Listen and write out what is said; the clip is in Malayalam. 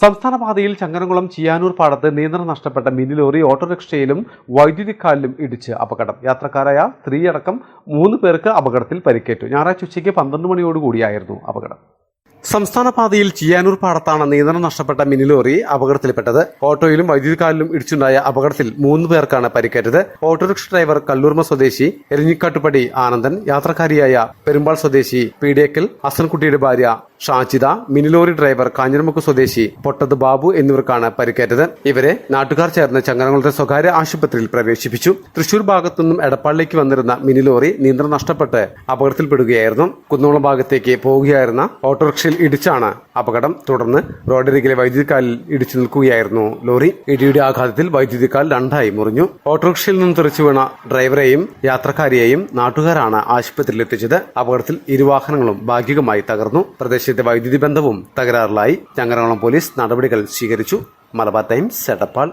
സംസ്ഥാന പാതയിൽ ചങ്ങനകുളം ചിയാനൂർ പാടത്ത് നിയന്ത്രണം നഷ്ടപ്പെട്ട മിനി ലോറി ഓട്ടോറിക്ഷയിലും വൈദ്യുതിക്കാലിലും ഇടിച്ച് അപകടം. യാത്രക്കാരായ സ്ത്രീയടക്കം മൂന്ന് പേർക്ക് അപകടത്തിൽ പരിക്കേറ്റു. ഞായറാഴ്ച ഉച്ചയ്ക്ക് പന്ത്രണ്ട് മണിയോടുകൂടിയായിരുന്നു അപകടം. സംസ്ഥാന പാതയിൽ ചിയാനൂർ പാടത്താണ് നിയന്ത്രണം നഷ്ടപ്പെട്ട മിനി ലോറി അപകടത്തിൽപ്പെട്ടത്. ഓട്ടോയിലും വൈദ്യുതിക്കാലിലും ഇടിച്ചുണ്ടായ അപകടത്തിൽ മൂന്ന് പേർക്കാണ് പരിക്കേറ്റത്. ഓട്ടോറിക്ഷ ഡ്രൈവർ കല്ലൂർമ സ്വദേശി എരിഞ്ഞിക്കാട്ടുപടി ആനന്ദൻ യാത്രക്കാരിയായ പെരുമ്പാൾ സ്വദേശി പീഡിയക്കൽ അസൻകുട്ടിയുടെ ഭാര്യ Shajitha mini lorry driver Kanjiramukku സ്വദേശി പൊട്ടത് ബാബു എന്നിവർക്കാണ് പരിക്കേറ്റത്. ഇവരെ നാട്ടുകാർ ചേർന്ന് ചങ്ങനങ്ങളുടെ സ്വകാര്യ ആശുപത്രിയിൽ പ്രവേശിപ്പിച്ചു. തൃശൂർ ഭാഗത്തുനിന്നും എടപ്പാളിലേക്ക് വന്നിരുന്ന മിനി ലോറി നിയന്ത്രണം നഷ്ടപ്പെട്ട് അപകടത്തിൽപ്പെടുകയായിരുന്നു. കുന്നോളം ഭാഗത്തേക്ക് പോവുകയായിരുന്ന ഓട്ടോറിക്ഷയിൽ ഇടിച്ചാണ് അപകടം. തുടർന്ന് റോഡരികിലെ വൈദ്യുതിക്കാലിൽ ഇടിച്ചു നിൽക്കുകയായിരുന്നു ലോറി. ഇടിയുടെ ആഘാതത്തിൽ വൈദ്യുതിക്കാൽ രണ്ടായി മുറിഞ്ഞു. ഓട്ടോറിക്ഷയിൽ നിന്ന് തെറിച്ചു വീണ ഡ്രൈവറെയും യാത്രക്കാരെയും നാട്ടുകാരാണ് ആശുപത്രിയിൽ എത്തിച്ചത്. അപകടത്തിൽ ഇരുവാഹനങ്ങളും ഭാഗികമായി തകർന്നു. പ്രദേശത്തെ വൈദ്യുതി ബന്ധവും തകരാറിലായി. ചങ്ങരകുളം പോലീസ് നടപടികൾ സ്വീകരിച്ചു. മലബാർ ടൈംസ് എടപ്പാൾ.